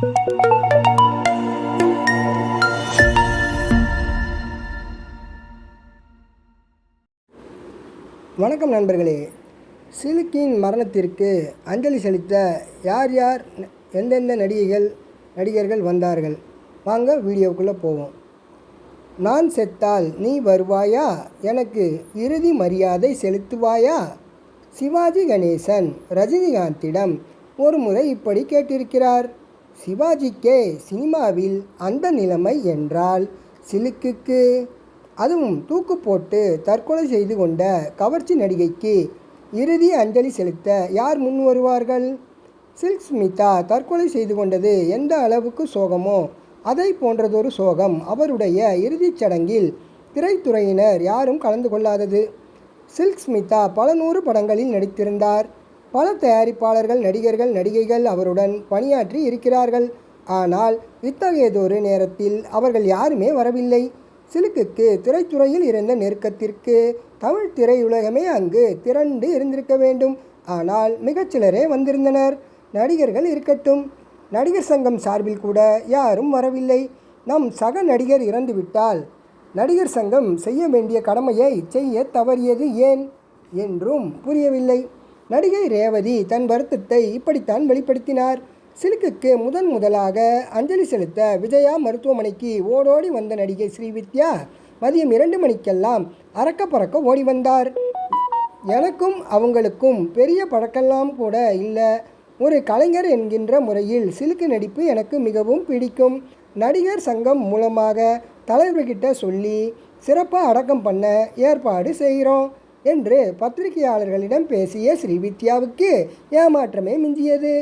வணக்கம் நண்பர்களே. சிலுக்கியின் மரணத்திற்கு அஞ்சலி செலுத்த யார் யார் எந்தெந்த நடிகைகள் நடிகர்கள் வந்தார்கள்? வாங்க வீடியோக்குள்ளே போவோம். நான் செத்தால் நீ வருவாயா? எனக்கு இறுதி மரியாதை செலுத்துவாயா? சிவாஜி கணேசன் ரஜினிகாந்திடம் ஒரு முறை இப்படி கேட்டிருக்கிறார். சிவாஜிக்கே சினிமாவில் அந்த நிலைமை என்றால் சிலுக்குக்கு. அதுவும் தூக்கு போட்டு தற்கொலை செய்து கொண்ட கவர்ச்சி நடிகைக்கு இறுதி அஞ்சலி செலுத்த யார் முன் வருவார்கள்? சில்க் ஸ்மிதா தற்கொலை செய்து கொண்டது எந்த அளவுக்கு சோகமோ அதை போன்றதொரு சோகம் அவருடைய இறுதிச் சடங்கில் திரைத்துறையினர் யாரும் கலந்து கொள்ளாதது. சில்க் ஸ்மிதா பல நூறு படங்களில் நடித்திருந்தார். பல தயாரிப்பாளர்கள் நடிகர்கள் நடிகைகள் அவருடன் பணியாற்றி இருக்கிறார்கள். ஆனால் இத்தகையதொரு நேரத்தில் அவர்கள் யாருமே வரவில்லை. சிலுக்குக்கு திரைத்துறையில் இருந்த நெருக்கத்திற்கு தமிழ் திரையுலகமே அங்கு திரண்டு இருந்திருக்க வேண்டும். ஆனால் மிகச்சிலரே வந்திருந்தனர். நடிகர்கள் இருக்கட்டும். நடிகர் சங்கம் சார்பில் கூட யாரும் வரவில்லை. நம் சக நடிகர் இறந்துவிட்டால் நடிகர் சங்கம் செய்ய வேண்டிய கடமையை செய்ய தவறியது ஏன்? என்றும் புரியவில்லை. நடிகை ரேவதி தன் வருத்தத்தை இப்படித்தான் வெளிப்படுத்தினார். சிலுக்குக்கு முதன் முதலாக அஞ்சலி செலுத்த விஜயா மருத்துவமனைக்கு ஓடோடி வந்த நடிகை ஸ்ரீவித்யா மதியம் இரண்டு மணிக்கெல்லாம் அறக்க பறக்க ஓடி வந்தார். எனக்கும் அவங்களுக்கும் பெரிய பழக்கெல்லாம் கூட இல்லை. ஒரு கலைஞர் என்கின்ற முறையில் சிலுக்கு நடிப்பு எனக்கு மிகவும் பிடிக்கும். நடிகர் சங்கம் மூலமாக தலைவர்கிட்ட சொல்லி சிறப்பாக அடக்கம் பண்ண ஏற்பாடு செய்கிறோம். என்று பத்திரிகையாளர்களிடம் பேசிய ஸ்ரீவித்யாவுக்கு ஏமாற்றமே மிஞ்சியது.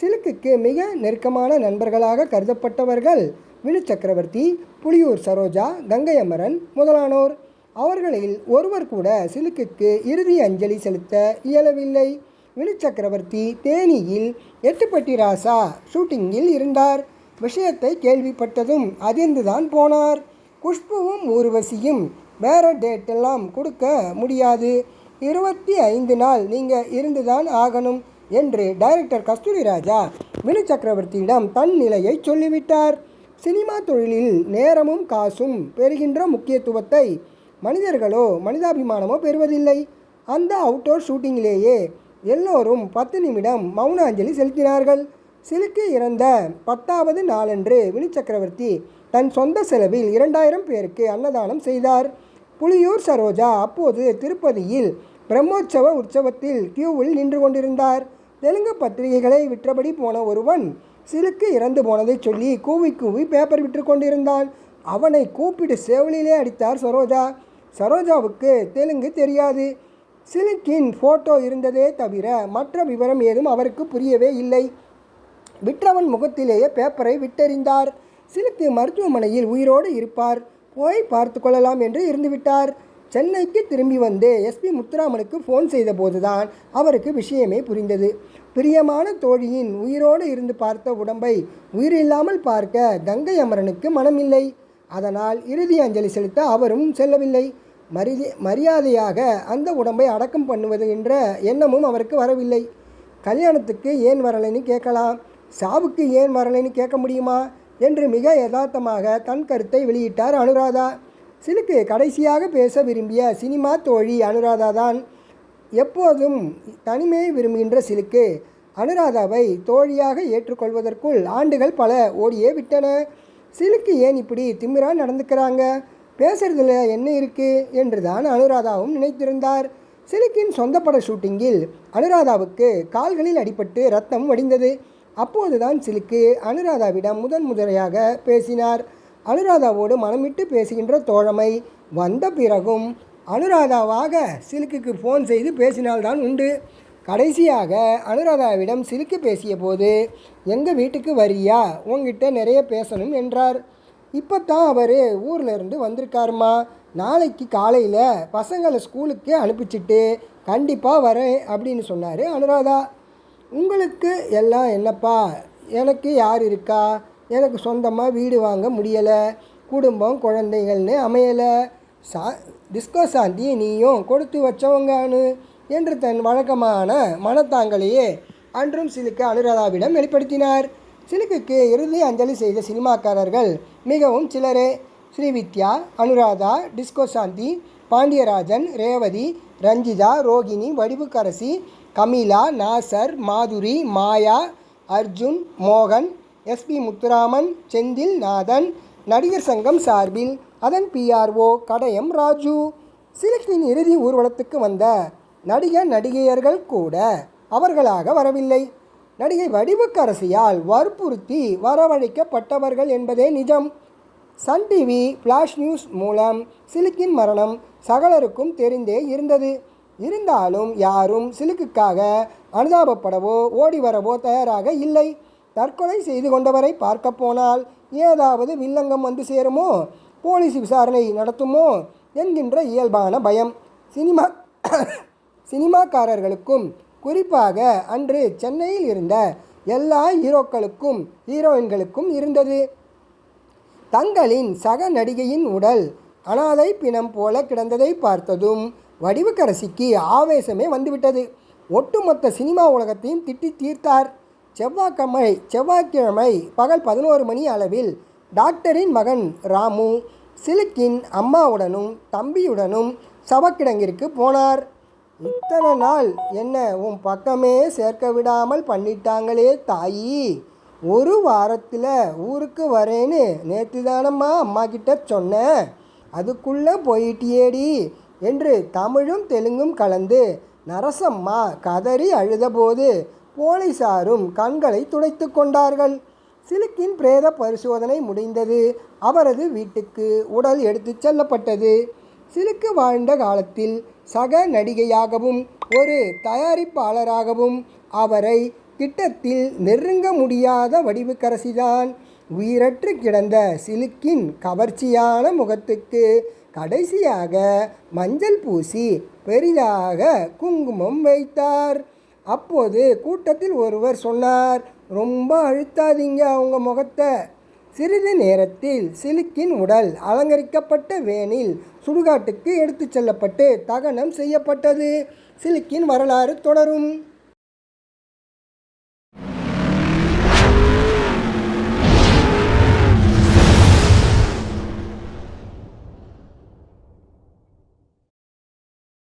சிலுக்குக்கு மிக நெருக்கமான நண்பர்களாக கருதப்பட்டவர்கள் வினு சக்கரவர்த்தி புலியூர் சரோஜா கங்கை அமரன் முதலானோர். அவர்களில் ஒருவர் கூட சிலுக்குக்கு இறுதி அஞ்சலி செலுத்த இயலவில்லை. வினு சக்கரவர்த்தி தேனியில் எட்டுப்பட்டி ராசா ஷூட்டிங்கில் இருந்தார். விஷயத்தை கேள்விப்பட்டதும் அதிர்ந்துதான் போனார். குஷ்புவும் ஊர்வசியும் வேற டேட்டெல்லாம் கொடுக்க முடியாது. இருபத்தி ஐந்து நாள் நீங்கள் இருந்துதான் ஆகணும் என்று டைரக்டர் கஸ்தூரி ராஜா வினு சக்கரவர்த்தியிடம் தன் நிலையை சொல்லிவிட்டார். சினிமா தொழிலில் நேரமும் காசும் பெறுகின்ற முக்கியத்துவத்தை மனிதர்களோ மனிதாபிமானமோ பெறுவதில்லை. அந்த அவுட்டோர் ஷூட்டிங்கிலேயே எல்லோரும் பத்து நிமிடம் மௌன அஞ்சலி செலுத்தினார்கள். சிலுக்கு இறந்த பத்தாவது நாளன்று வினு சக்கரவர்த்தி தன் சொந்த செலவில் இரண்டாயிரம் பேருக்கு அன்னதானம் செய்தார். புலியூர் சரோஜா அப்போது திருப்பதியில் பிரம்மோற்சவ உற்சவத்தில் கியூவில் நின்று கொண்டிருந்தார். தெலுங்கு பத்திரிகைகளை விற்றபடி போன ஒருவன் சிலுக்கு இறந்து போனதை சொல்லி கூவி கூவி பேப்பர் விற்று கொண்டிருந்தான். அவனை கூப்பிட்டு சேவலிலே அடித்தார் சரோஜா. சரோஜாவுக்கு தெலுங்கு தெரியாது. சிலுக்கின் ஃபோட்டோ இருந்ததே தவிர மற்ற விவரம் ஏதும் அவருக்கு புரியவே இல்லை. விற்றவன் முகத்திலேயே பேப்பரை விட்டெறிந்தார். சிலுக்கு மருத்துவமனையில் உயிரோடு இருப்பார். போய் பார்த்து கொள்ளலாம் என்று இருந்துவிட்டார். சென்னைக்கு திரும்பி வந்து எஸ்பி முத்துராமனுக்கு ஃபோன் செய்தபோதுதான் அவருக்கு விஷயமே புரிந்தது. பிரியமான தோழியின் உயிரோடு இருந்து பார்த்த உடம்பை உயிரில்லாமல் பார்க்க கங்கை அமரனுக்கு மனமில்லை. அதனால் இறுதி அஞ்சலி செலுத்த அவரும் செல்லவில்லை. மரிதி மரியாதையாக அந்த உடம்பை அடக்கம் பண்ணுவது என்ற எண்ணமும் அவருக்கு வரவில்லை. கல்யாணத்துக்கு ஏன் வரலைன்னு கேட்கலாம். சாவுக்கு ஏன் வரலைன்னு கேட்க முடியுமா? என்று மிக யதார்த்தமாக தன் கருத்தை வெளியிட்டார் அனுராதா. சிலுக்கு கடைசியாக பேச விரும்பிய சினிமா தோழி அனுராதா தான் எப்போதும் தனிமையை விரும்புகின்ற சிலுக்கு. அனுராதாவை தோழியாக ஏற்றுக்கொள்வதற்குள் ஆண்டுகள் பல ஓடியே விட்டன. சிலுக்கு ஏன் இப்படி திமிரா நடந்துக்கிறாங்க? பேசுறதுல என்ன இருக்குது என்று தான் அனுராதாவும் நினைத்திருந்தார். சிலுக்கின் சொந்த பட ஷூட்டிங்கில் அனுராதாவுக்கு கால்களில் அடிபட்டு ரத்தம் வடிந்தது. அப்போதுதான் சிலுக்கு அனுராதாவிடம் முதன் முதலையாக பேசினார். அனுராதாவோடு மனமிட்டு பேசுகின்ற தோழமை வந்த பிறகும் அனுராதாவாக சிலுக்குக்கு ஃபோன் செய்து பேசினால்தான் உண்டு. கடைசியாக அனுராதாவிடம் சிலுக்கு பேசிய போது எங்கள் வீட்டுக்கு வரியா? உங்ககிட்ட நிறைய பேசணும் என்றார். இப்போ தான் அவர் ஊரில் இருந்து வந்திருக்காருமா? நாளைக்கு காலையில் பசங்களை ஸ்கூலுக்கு அனுப்பிச்சிட்டு கண்டிப்பாக வரேன் அப்படின்னு சொன்னார் அனுராதா. உங்களுக்கு எல்லாம் என்னப்பா? எனக்கு யார் இருக்கா? எனக்கு சொந்தமாக வீடு வாங்க முடியலை. குடும்பம் குழந்தைகள்னு அமையலை. சா டிஸ்கோ சாந்தி நீயும் கொடுத்து வச்சவங்கானு என்று தன் வழக்கமான மனத்தாங்களையே அன்றும் சிலுக்க அனுராதாவிடம் வெளிப்படுத்தினார். சிலுக்குக்கு இறுதி அஞ்சலி செய்த சினிமாக்காரர்கள் மிகவும் சிலரே. ஸ்ரீவித்யா அனுராதா டிஸ்கோ சாந்தி பாண்டியராஜன் ரேவதி ரஞ்சிதா ரோகிணி வடிவுக்கரசி கமிலா நாசர் மாதுரி மாயா அர்ஜுன் மோகன் எஸ்பி முத்துராமன் செந்தில் நாதன் நடிகர் சங்கம் சார்பில் அதன் பிஆர்ஓ கடயம் ராஜு. சிலக்கின் இறுதி ஊர்வலத்துக்கு வந்த நடிகர் நடிகையர்கள் கூட அவர்களாக வரவில்லை. நடிகை வடிவுக்கரசியால் வற்புறுத்தி வரவழைக்கப்பட்டவர்கள் என்பதே நிஜம். சன் டிவி ஃப்ளாஷ் நியூஸ் மூலம் சிலுக்கின் மரணம் சகலருக்கும் தெரிந்தே இருந்தது. இருந்தாலும் யாரும் சிலுக்குக்காக அனுதாபப்படவோ ஓடி வரவோ தயாராக இல்லை. தற்கொலை செய்து கொண்டவரை பார்க்க போனால் ஏதாவது வில்லங்கம் வந்து சேருமோ? போலீஸ் விசாரணை நடத்துமோ? என்கின்ற இயல்பான பயம். சினிமா சினிமாக்காரர்களுக்கும் குறிப்பாக அன்று சென்னையில் இருந்த எல்லா ஹீரோக்களுக்கும் ஹீரோயின்களுக்கும் இருந்தது. தங்களின் சக நடிகையின் உடல் அனாதை பிணம் போல கிடந்ததை பார்த்ததும் வடிவுக்கரசிக்கு ஆவேசமே வந்துவிட்டது. ஒட்டுமொத்த சினிமா உலகத்தையும் திட்டி தீர்த்தார். செவ்வாய்க்கிழமை செவ்வாய்க்கிழமை பகல் பதினோரு மணி அளவில் டாக்டரின் மகன் ராமு சிலுக்கின் அம்மாவுடனும் தம்பியுடனும் சவக்கிடங்கிற்கு போனார். இத்தனை நாள் என்ன உன் பக்கமே சேர்க்க விடாமல் பண்ணிட்டாங்களே தாயி. ஒரு வாரத்தில் ஊருக்கு வரேன்னு நேற்று தானம்மா அம்மா கிட்ட சொன்னேன் அதுக்குள்ளே போயிட்டியேடி. என்று தமிழும் தெலுங்கும் கலந்து நரசம்மா கதறி அழுதபோது போலீசாரும் கண்களை துடைத்து கொண்டார்கள். சிலுக்கின் பிரேத பரிசோதனை முடிந்தது. அவரது வீட்டுக்கு உடல் எடுத்துச் செல்லப்பட்டது. சிலுக்கு வாழ்ந்த காலத்தில் சக நடிகையாகவும் ஒரு தயாரிப்பாளராகவும் அவரை கிட்டத்தில் நெருங்க முடியாத வடிவுக்கரசிதான். உயிரற்று கிடந்த சிலுக்கின் கவர்ச்சியான முகத்துக்கு கடைசியாக மஞ்சள் பூசி பெரிதாக குங்குமம் வைத்தார். அப்போது கூட்டத்தில் ஒருவர் சொன்னார் ரொம்ப அழுத்தாதீங்க அவங்க முகத்தை. சிறிது நேரத்தில் சிலுக்கின் உடல் அலங்கரிக்கப்பட்ட வேனில் சுடுகாட்டுக்கு எடுத்துச் செல்லப்பட்டு தகனம் செய்யப்பட்டது. சிலுக்கின் வரலாறு தொடரும்.